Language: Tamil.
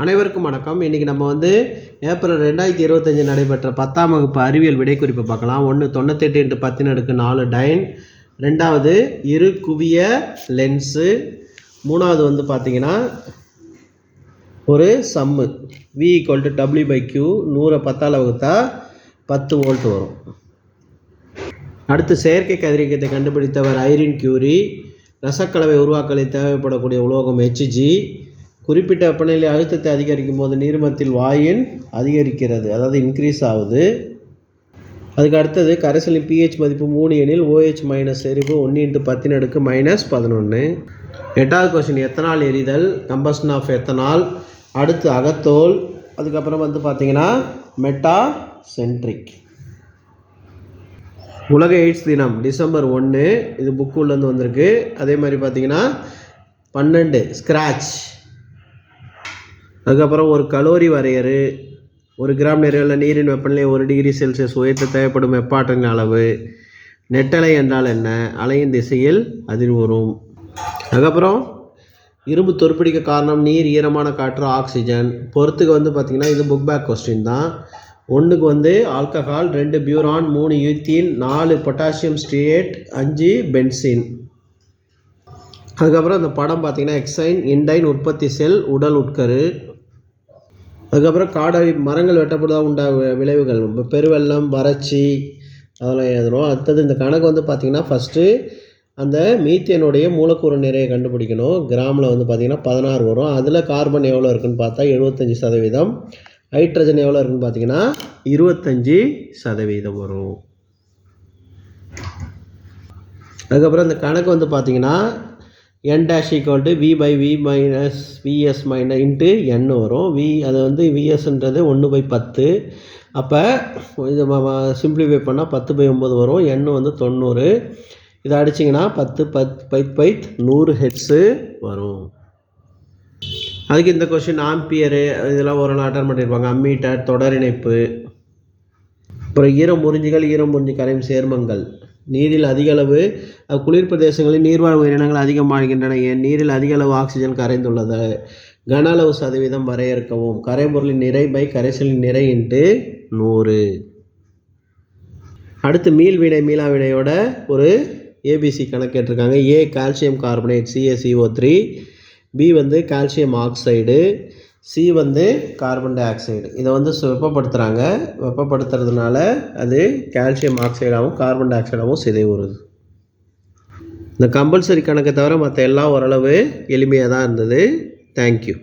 அனைவருக்கும் வணக்கம். இன்றைக்கி நம்ம வந்து ஏப்ரல் ரெண்டாயிரத்தி இருபத்தஞ்சி நடைபெற்ற பத்தாம் வகுப்பு அறிவியல் விடைக்குறிப்பை பார்க்கலாம். ஒன்று தொண்ணூத்தெட்டு இன்ட்டு பத்தின் அடுக்கு நாலு டைன் ரெண்டாவது இரு குவிய லென்ஸு. மூணாவது வந்து பார்த்தீங்கன்னா ஒரு sum. V equal to W by Q நூறை பத்தால் வகுத்தா பத்து வோல்ட் வரும். அடுத்து செயற்கை கதிரியக்கத்தை கண்டுபிடித்தவர் ஐரின் கியூரி. ரசக்கலவை உருவாக்கலை தேவைப்படக்கூடிய உலோகம் ஹெச்ஜி குறிப்பிட்ட வெப்பநிலை அழுத்தத்தை அதிகரிக்கும் போது நீர்மத்தில் வாயின் அதிகரிக்கிறது. அதாவது இன்க்ரீஸ் ஆகுது. அதுக்கு அடுத்தது கரைசலின் பிஹெச் மதிப்பு மூணு எனில் ஓஹெச் மைனஸ் எரிவு ஒன்று இன்ட்டு பத்தின் அடுக்கு மைனஸ் பதினொன்று எட்டாவது கொஸ்டின் எத்தனால் எரிதல்? கம்பஷன் ஆஃப் எத்தனால் அடுத்து அகத்தோல். அதுக்கப்புறம் வந்து பார்த்திங்கன்னா மெட்டா சென்ட்ரிக் உலக எய்ட்ஸ் தினம் டிசம்பர் ஒன்று இது புக்கு உள்ளேருந்து வந்திருக்கு. அதே மாதிரி பார்த்திங்கன்னா பன்னெண்டு ஸ்க்ராட்ச் அதுக்கப்புறம் ஒரு கலோரி வரையறு ஒரு கிராம் நிறையுள்ள நீரின் வெப்பநிலை ஒரு டிகிரி செல்சியஸ் உயர்த்த தேவைப்படும் வெப்பாற்றலின் அளவு நெட்டலை என்றால் என்ன? அலையின் திசையில் அதிர்வுறும். அதுக்கப்புறம் இரும்பு தொற்பிடிக்க காரணம் நீர் ஈரமான காற்று ஆக்சிஜன். பொறுத்துக்கு வந்து பார்த்திங்கன்னா இது புக் பேக் கொஸ்டின் தான். ஒன்றுக்கு வந்து ஆல்கஹால் ரெண்டு பியூரான் மூணு யூத்தீன் நாலு பொட்டாசியம் ஸ்ட்ரியேட் அஞ்சு பென்சின். அதுக்கப்புறம் அந்த படம் பார்த்தீங்கன்னா எக்ஸைன் இண்டைன் உற்பத்தி செல் உடல் உட்கரு. அதுக்கப்புறம் காடழி மரங்கள் வெட்டப்படுவதாக உண்டா விளைவுகள்? இப்ப பெருவெள்ளம் வறட்சி அதெல்லாம் எழுதணும் அடுத்தது இந்த கணக்கு வந்து பார்த்திங்கன்னா ஃபஸ்ட்டு அந்த மீத்தேனுடைய மூலக்கூறு நிறைய கண்டுபிடிக்கணும். கிராமில் வந்து பார்த்திங்கன்னா பதினாறு வரும். அதில் கார்பன் எவ்வளோ இருக்குன்னு பார்த்தா எழுபத்தஞ்சி சதவீதம். ஹைட்ரஜன் எவ்வளோ இருக்குதுன்னு பார்த்தீங்கன்னா இருபத்தஞ்சி சதவீதம் வரும். அதுக்கப்புறம் இந்த கணக்கு வந்து பார்த்தீங்கன்னா N dash equal to V by V minus VS minus into N வரும். வி அது வந்து விஎஸ்ன்றது ஒன்று பை பத்து. அப்போ இது சிம்பிளிஃபை பண்ணால் பத்து பை ஒம்பது வரும். என் வந்து தொண்ணூறு. இதை அடிச்சிங்கன்னா பத்து பத் பைத் பைத் நூறு ஹெட்ஸு வரும். அதுக்கு இந்த கொஷின் ஆம்பியரு இதெல்லாம் ஒரு நாள் அட்டன் பண்ணியிருப்பாங்க அம்மீட்டர் தொடர் இணைப்பு. அப்புறம் ஈரம் முறிஞ்சிகள் ஈரம் முறிஞ்சி கரையும் சேர்மங்கள். நீரில் அதிக அளவு குளிர் பிரதேசங்களில் நீர்வாழ் உயிரினங்கள் அதிகமாகின்றன. ஏன்? நீரில் அதிக அளவு ஆக்சிஜன் கரைந்துள்ளது. கன அளவு சதவீதம் வரையறுக்கவும் கரைபொருளின் நிறை பை கரைசலின் நிறை இன்ட்டு நூறு. அடுத்து மீள் வினை மீளா வினையோட ஒரு ஏபிசி கணக்கு கேட்டிருக்காங்க. A calcium carbonate CSCO three B வந்து கால்சியம் ஆக்சைடு சி வந்து கார்பன் டை ஆக்சைடு இதை வந்து வெப்பப்படுத்துகிறாங்க வெப்பப்படுத்துறதுனால அது கால்சியம் ஆக்சைடாகவும் கார்பன் டை ஆக்சைடாகவும் சிதைவுறுது இந்த கம்பல்சரி கணக்கை தவிர மற்ற எல்லாம் ஓரளவு எளிமையாக தான் இருந்தது தேங்க்யூ